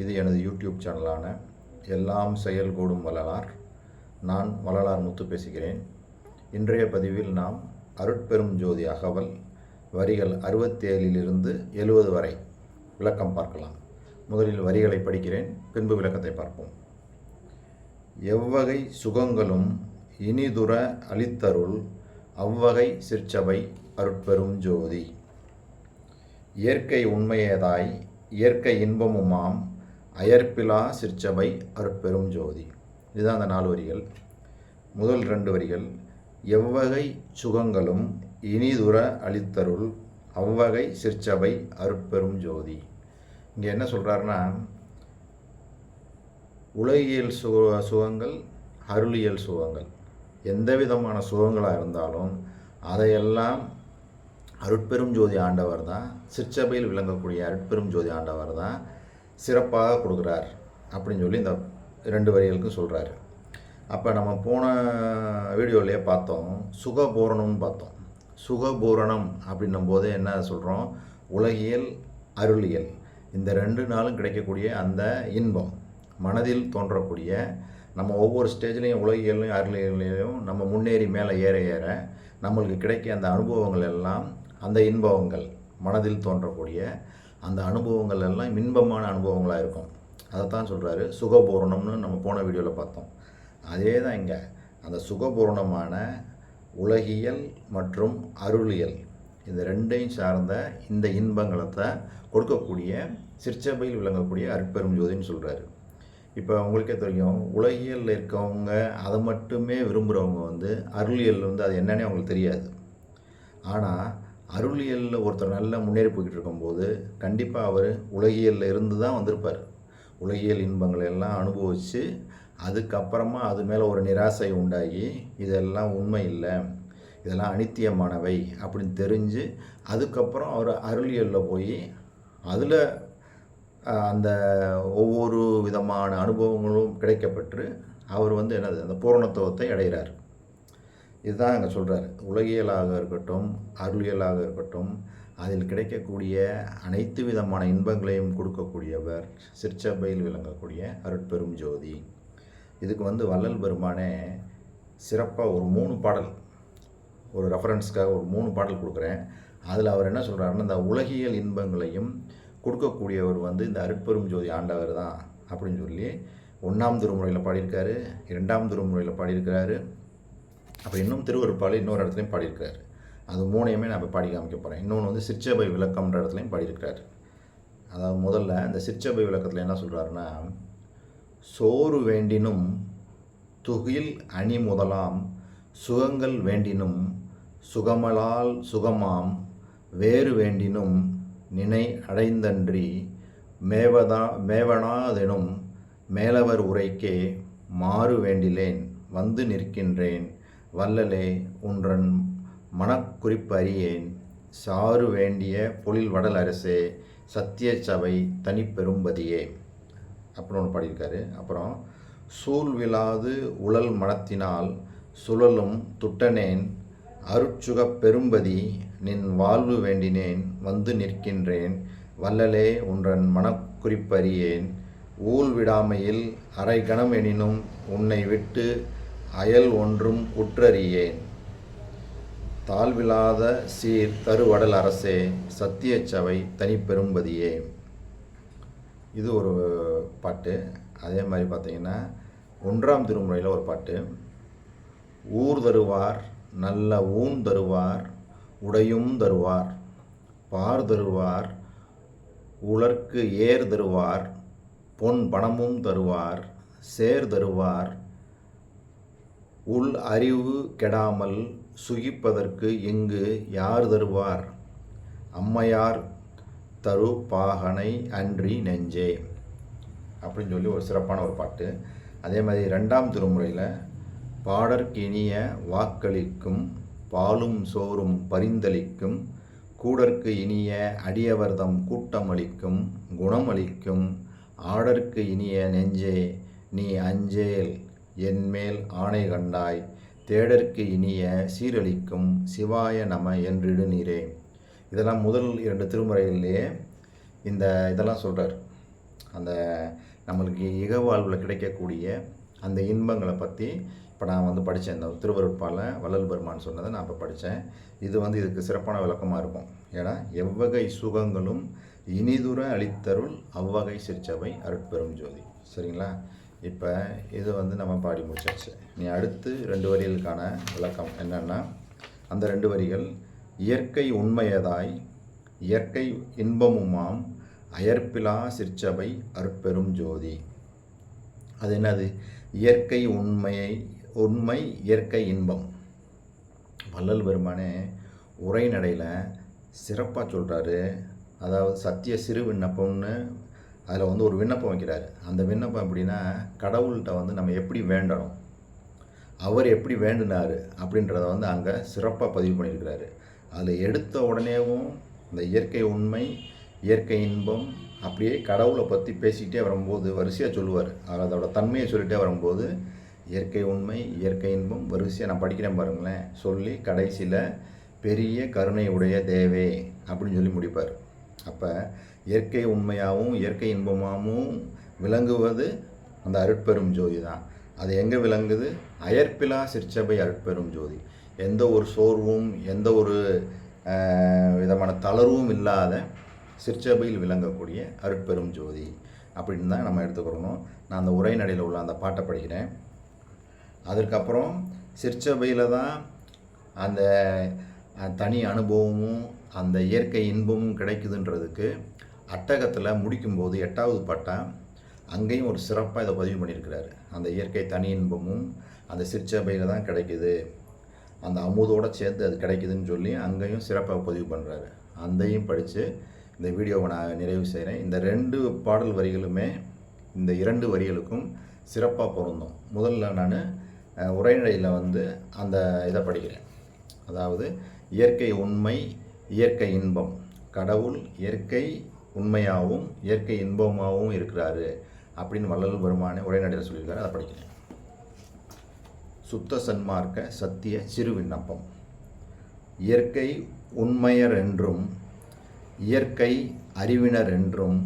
இது எனது யூடியூப் சேனலான எல்லாம் செயல்கூடும் வள்ளலார். நான் வள்ளலார் முத்து பேசுகிறேன். இன்றைய பதிவில் நாம் அருட்பெரும் ஜோதி அகவல் வரிகள் அறுபத்தேழிலிருந்து எழுபது வரை விளக்கம் பார்க்கலாம். முதலில் வரிகளை படிக்கிறேன் பின்பு விளக்கத்தை பார்ப்போம். எவ்வகை சுகங்களும் இனிதுர அளித்தருள் அவ்வகை சிற்சபை அருட்பெரும் ஜோதி. இயற்கை உண்மையதாய் இயற்கை இன்பமுமாம் அயர்பிலா சிற்சபை அருட்பெரும் ஜோதி. இதுதான் அந்த நாலு வரிகள். முதல் ரெண்டு வரிகள் எவ்வகை சுகங்களும் இனிதுர அளித்தருள் அவ்வகை சிற்சபை அருட்பெரும் ஜோதி. இங்கே என்ன சொல்கிறாருன்னா உலகியல் சுக சுகங்கள் அருளியல் சுகங்கள். எந்த விதமான சுகங்களாக இருந்தாலும் அதையெல்லாம் அருட்பெரும் ஜோதி ஆண்டவர் தான் சிற்சபையில் விளங்கக்கூடிய அருட்பெரும் ஜோதி ஆண்டவர் தான் சிறப்பாக கொடுக்குறார் அப்படின்னு சொல்லி இந்த ரெண்டு வரிகளுக்கும் சொல்கிறாரு அப்போ நம்ம போன வீடியோலேயே பார்த்தோம் சுகபூரணம்னு பார்த்தோம். சுகபூரணம் அப்படின்னும் போது என்ன சொல்கிறோம் உலகியல் அருளியல். இந்த ரெண்டு நாளும் கிடைக்கக்கூடிய அந்த இன்பம் மனதில் தோன்றக்கூடிய நம்ம ஒவ்வொரு ஸ்டேஜ்லேயும் உலகியலையும் அருளியலையும் நம்ம முன்னேறி மேலே ஏற ஏற நம்மளுக்கு கிடைக்க அந்த அனுபவங்கள் எல்லாம் அந்த இன்பங்கள் மனதில் தோன்றக்கூடிய அந்த அனுபவங்கள் எல்லாம் இன்பமான அனுபவங்களாக இருக்கும். அதைத்தான் சொல்கிறாரு சுகபூரணம்னு நம்ம போன வீடியோவில் பார்த்தோம். அதே தான் இங்கே. அந்த சுகபூரணமான உலகியல் மற்றும் அருளியல் இந்த ரெண்டையும் சார்ந்த இந்த இன்பங்களை கொடுக்கக்கூடிய சிற்சபையில் விளங்கக்கூடிய அற்பெரும் ஜோதின்னு சொல்கிறாரு இப்போ உங்களுக்கே தெரியும் உலகியலில் இருக்கவங்க அதை மட்டுமே விரும்புகிறவங்க வந்து அருளியல் வந்து அது என்னன்னே அவங்களுக்கு தெரியாது. ஆனால் அருளியலில் ஒருத்தர் நல்லா முன்னேறி போய்கிட்டு இருக்கும்போது கண்டிப்பாக அவர் உலகியலில் இருந்து தான் வந்திருப்பார். உலகியல் இன்பங்களை எல்லாம் அனுபவித்து அதுக்கப்புறமா அது மேலே ஒரு நிராசை உண்டாகி இதெல்லாம் உண்மை இல்லை. இதெல்லாம் அனித்தியமானவை. அப்படின்னு தெரிஞ்சு அதுக்கப்புறம் அவர் அருளியலில் போய் அதில் அந்த ஒவ்வொரு விதமான அனுபவங்களும் கிடைக்கப்பெற்று அவர் வந்து என்னது அந்த பூரணத்துவத்தை அடைகிறார். இதுதான் அங்கே சொல்கிறார் உலகியலாக இருக்கட்டும் அருளியலாக இருக்கட்டும் அதில் கிடைக்கக்கூடிய அனைத்து விதமான இன்பங்களையும் கொடுக்கக்கூடியவர் சிற்சபையில் விளங்கக்கூடிய அருட்பெரும் ஜோதி. இதுக்கு வந்து வள்ளல் பெருமானே சிறப்பாக ஒரு மூணு பாடல் ஒரு ரெஃபரன்ஸ்க்காக ஒரு மூணு பாடல் கொடுக்குறேன். அதில் அவர் என்ன சொல்கிறாருன்னா இந்த உலகியல் இன்பங்களையும் கொடுக்கக்கூடியவர் வந்து இந்த அருட்பெரும் ஜோதி ஆண்டவர் தான் அப்படின்னு சொல்லி ஒன்றாம் திருமுறையில் பாடியிருக்காரு இரண்டாம் திருமுறையில் பாடியிருக்கிறாரு. அப்போ இன்னும் திருவருப்பால் இன்னொரு இடத்துலையும் பாடியிருக்காரு அது மூணையுமே நான் இப்போ பாடி காமிக்க போகிறேன் இன்னொன்று வந்து சிற்சபை விளக்கம்ன்ற இடத்துலையும் பாடியிருக்கிறார். அதாவது முதல்ல இந்த சிற்சபை விளக்கத்தில் என்ன சொல்கிறாருன்னா சோறு வேண்டினும் துகில் அணி முதலாம் சுகங்கள் வேண்டினும் சுகமலால் சுகமாம் வேறு வேண்டினும் நினை அடைந்தன்றி மேவதா மேவனாதெனும் மேலவர் உரைக்கே மாறு வேண்டிலேன் வந்து நிற்கின்றேன். வல்லலே உன்றன் மனக்குறிப்பு அறியேன். சாறு வேண்டிய பொழில் வடல் அரசே சத்திய சபை தனிப்பெரும்பதியே அப்படின்னு ஒன்று பாடியிருக்காரு. அப்புறம் சூழ் விழாது உழல் மனத்தினால் சுழலும் துட்டனேன் அருட்சுகப் பெரும்பதி நின் வாழ்வு வேண்டினேன் வந்து நிற்கின்றேன். வல்லலே உன்றன் மனக்குறிப்பறியேன் ஊழ் விடாமையில் அரை கணம் எனினும் உன்னை விட்டு அயல் ஒன்றும் உற்றறியேன் தாழ்விலாத சீர் தருவடல் அரசே சத்தியச்சவை தனிப்பெரும்பதியே இது ஒரு பாட்டு. அதே மாதிரி பார்த்தீங்கன்னா ஒன்றாம் திருமுறையில் ஒரு பாட்டு. ஊர் தருவார் நல்ல ஊன் தருவார் உடையும் தருவார். பார் தருவார் உலர்க்கு ஏர் தருவார் பொன் பணமும் தருவார் சேர் தருவார் உள் அறிவு கெடாமல் சுகிப்பதற்கு இங்கு யார் தருவார்? அம்மையார் தரு பாகனை அன்றி நெஞ்சே. அப்படின்னு சொல்லி ஒரு சிறப்பான ஒரு பாட்டு. அதே மாதிரி ரெண்டாம் திருமுறையில் பாடற்கு இனிய வாக்களிக்கும் பாலும் சோறும் பரிந்தளிக்கும் கூடற்கு இனிய அடியவர்தம் கூட்டமளிக்கும் குணமளிக்கும் ஆடற்கு இனிய நெஞ்சே நீ அஞ்சேல் என்மேல் ஆணை கண்டாய். தேடற்கு இனிய சீரழிக்கும் சிவாய நம என்றிடு நீரே இதெல்லாம் முதல் இரண்டு திருமுறைகளிலேயே இந்த இதெல்லாம் சொல்கிறார் அந்த நம்மளுக்கு இகவாழ்வில் கிடைக்கக்கூடிய அந்த இன்பங்களை பற்றி இப்போ நான் வந்து படித்தேன் இந்த திருவருட்பால வள்ளல் பெருமான் சொன்னதை நான் இப்போ படித்தேன் இது வந்து இதுக்கு சிறப்பான விளக்கமாக இருக்கும். ஏன்னா எவ்வகை சுகங்களும் இனிதுர அளித்தருள் அவ்வகை சிற்சபை அருட்பெரும் ஜோதி. சரிங்களா? இப்போ இது வந்து நம்ம பாடி முடிச்சாச்சு. நீ அடுத்து ரெண்டு வரிகளுக்கான விளக்கம் என்னென்னா அந்த ரெண்டு வரிகள் இயற்கை உண்மையதாய் இயற்கை இன்பமுமாம் அயர்ப்பிலா சிற்சபை அற்பெரும் ஜோதி. அது என்னது? இயற்கை உண்மையை உண்மை இயற்கை இன்பம். வள்ளல் பெருமானே உரைநடையில் சிறப்பாக சொல்கிறாரு அதாவது சத்திய சிறு விண்ணப்பம்னு அதில் வந்து ஒரு விண்ணப்பம் வைக்கிறாரு. அந்த விண்ணப்பம் எப்படின்னா கடவுள்கிட்ட வந்து நம்ம எப்படி வேண்டணும் அவர் எப்படி வேண்டினார் அப்படின்றத வந்து அங்கே சிறப்பாக பதிவு பண்ணியிருக்கிறாரு. அதில் எடுத்த உடனேவும் இந்த இயற்கை உண்மை இயற்கை இன்பம் அப்படியே கடவுளை பற்றி பேசிக்கிட்டே வரும்போது வரிசையாக சொல்லுவார். அதோட தன்மையை சொல்லிகிட்டே வரும்போது இயற்கை உண்மை இயற்கை இன்பம் வரிசையாக நான் படிக்கிறேன் பாருங்களேன். சொல்லி கடைசியில் பெரிய கருணை உடைய தேவே அப்படின்னு சொல்லி முடிப்பார். அப்போ இயற்கை உண்மையாகவும் இயற்கை இன்பமாகவும் விளங்குவது அந்த அருட்பெரும் ஜோதி தான். அது எங்கே விளங்குது? அயற்பிலா சிற்சபை அருட்பெரும் ஜோதி. எந்த ஒரு சோர்வும் எந்த ஒரு விதமான தளர்வும் இல்லாத சிற்சபையில் விளங்கக்கூடிய அருட்பெரும் ஜோதி. அப்படின்னு தான் நம்ம எடுத்துக்கிறணும். நான் அந்த உரைநடையில் உள்ள அந்த பாட்டை படிக்கிறேன். அதற்கப்புறம் சிற்சபையில் தான் அந்த தனி அனுபவமும் அந்த இயற்கை இன்பமும் கிடைக்குதுன்றதுக்கு அட்டகத்தில் முடிக்கும்போது எட்டாவது பட்டம் அங்கேயும் ஒரு சிறப்பாக இதை பதிவு பண்ணியிருக்கிறாரு. அந்த இயற்கை தனி இன்பமும் அந்த சிற்சபையில் தான் கிடைக்குது. அந்த அமுதோடு சேர்த்து அது கிடைக்குதுன்னு சொல்லி அங்கேயும் சிறப்பாக பதிவு பண்ணுறாரு அதையும் படித்து இந்த வீடியோவை நான் நிறைவு செய்கிறேன் இந்த ரெண்டு பாடல் வரிகளுமே இந்த இரண்டு வரிகளுக்கும் சிறப்பாக பொருந்தும். முதல்ல நான் உரைநடையில் வந்து அந்த இதை படிக்கிறேன். அதாவது இயற்கை உண்மை இயற்கை இன்பம். கடவுள் இயற்கை உண்மையாகவும் இயற்கை இன்பமாகவும் இருக்கிறாரு அப்படின்னு வள்ளல் பெருமானே உரைநடையில் சொல்லியிருக்காரு அதை படிக்கிறேன். சுத்த சன்மார்க்க சத்திய சிறு விண்ணப்பம். இயற்கை உண்மையர் என்றும் இயற்கை அறிவினர் என்றும்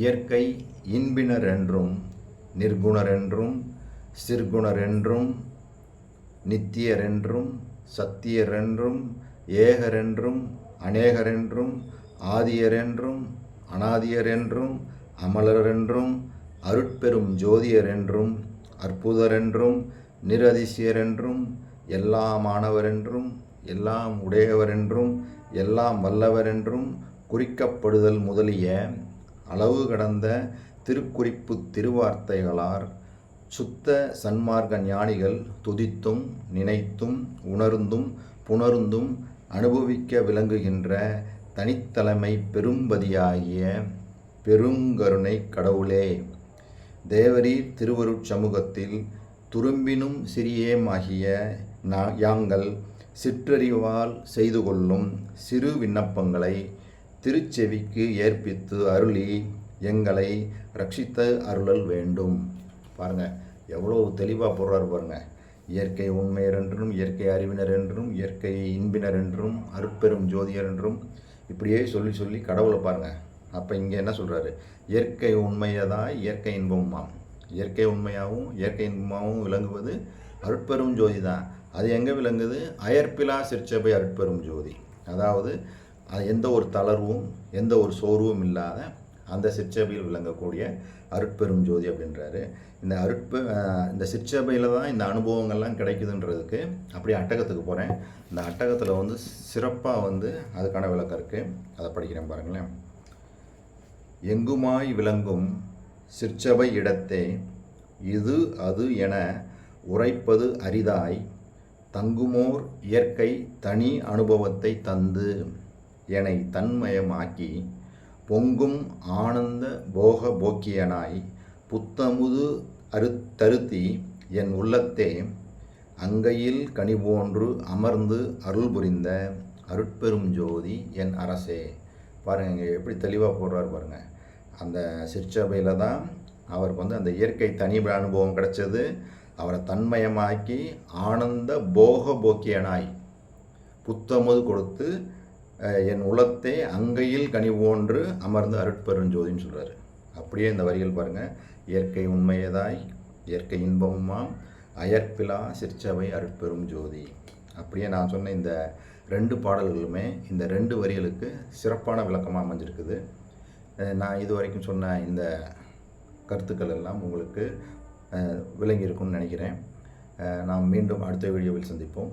இயற்கை இன்பினர் என்றும் நிர்குணர் என்றும் சிற்குணர் என்றும் நித்தியரென்றும் சத்தியரென்றும் ஏகரென்றும் அநேகரென்றும் ஆதியரென்றும் அனாதியர் என்றும் அமலர் என்றும் அருட்பெரும் ஜோதியர் என்றும் அற்புதர் என்றும் நிரதிசியரென்றும் எல்லாமானவரென்றும் எல்லாம் உடையவரென்றும் எல்லாம் வல்லவரென்றும் குறிக்கப்படுதல் முதலிய அளவு கடந்த திருக்குறிப்பு திருவார்த்தைகளார் சுத்த சன்மார்க்க ஞானிகள் துதித்தும் நினைத்தும் உணர்ந்தும் புணர்ந்தும் அனுபவிக்க விளங்குகின்ற தனித்தலைமை பெரும்பதியாகிய பெருங்கருணை கடவுளே தேவரீர் திருவருட் சமூகத்தில் துரும்பினும் சிறியேமாகிய நா யாங்கள் சிற்றறிவால் செய்து கொள்ளும் சிறு விண்ணப்பங்களை திருச்செவிக்கு ஏற்பித்து அருளி எங்களை ரட்சித்த அருளல் வேண்டும். பாருங்க எவ்வளோ தெளிவாக போடுறார் பாருங்க. இயற்கை உண்மையர் என்றும் இயற்கை அறிவினர் என்றும் இயற்கை இன்பினர் என்றும் அருட்பெரும் ஜோதியர் என்றும் இப்படியே சொல்லி சொல்லி கடவுளை பாருங்கள் அப்போ இங்கே என்ன சொல்கிறாரு இயற்கை உண்மையை தான் இயற்கை இன்பமுமாம். இயற்கை உண்மையாகவும் இயற்கை இன்பமாகவும் விளங்குவது அருட்பெரும் ஜோதி தான். அது எங்கே விளங்குது? அயற்பிலா சிற்சபை அருட்பெரும் ஜோதி. அதாவது அது எந்த ஒரு தளர்வும் எந்த ஒரு சோர்வும் இல்லாத அந்த சிற்சபையில் விளங்கக்கூடிய அருட்பெரும் ஜோதி அப்படின்றாரு. இந்த அருட்பெ இந்த சிற்சபையில் தான் இந்த அனுபவங்கள்லாம் கிடைக்குதுன்றதுக்கு அப்படியே அட்டகத்துக்கு போகிறேன் இந்த அட்டகத்தில் வந்து சிறப்பாக வந்து அதுக்கான விளக்கம் இருக்குது அதை படிக்கிறேன் பாருங்களேன். எங்குமாய் விளங்கும் சிற்சபை இடத்தே இது அது என உரைப்பது அரிதாய் தங்குமோர் இயற்கை தனி அனுபவத்தை தந்து என்னை தன்மயமாக்கி பொங்கும் ஆனந்த போக போக்கியனாய் புத்தமுது அறுத்தருத்தி என் உள்ளத்தே அங்கையில் கனிபோன்று அமர்ந்து அருள் புரிந்த அருட்பெரும் ஜோதி என் அரசே. பாருங்க இங்கே எப்படி தெளிவாக போடுறாரு பாருங்கள் அந்த சிற்சபையில் தான் அவருக்கு வந்து அந்த இயற்கை தனி அனுபவம் கிடைச்சது. அவரை தன்மயமாக்கி ஆனந்த போக போக்கியனாய் புத்தமுது கொடுத்து என் உளத்தை அங்கையில் கனிவோன்று அமர்ந்து அருட்பெருஞ்சோதின்னு சொல்கிறாரு அப்படியே இந்த வரிகள் பாருங்கள் இயற்கை உண்மையதாய் இயற்கை இன்பமுமாம் அயற்பிலா சிற்சபை அருட்பெரும் ஜோதி. அப்படியே நான் சொன்ன இந்த ரெண்டு பாடல்களுமே இந்த ரெண்டு வரிகளுக்கு சிறப்பான விளக்கமாக அமைஞ்சிருக்குது. நான் இது வரைக்கும் சொன்ன இந்த கருத்துக்கள் எல்லாம் உங்களுக்கு விளங்கியிருக்கும்னு விளங்கி இருக்கும்னு நினைக்கிறேன் நாம் மீண்டும் அடுத்த வீடியோவில் சந்திப்போம்.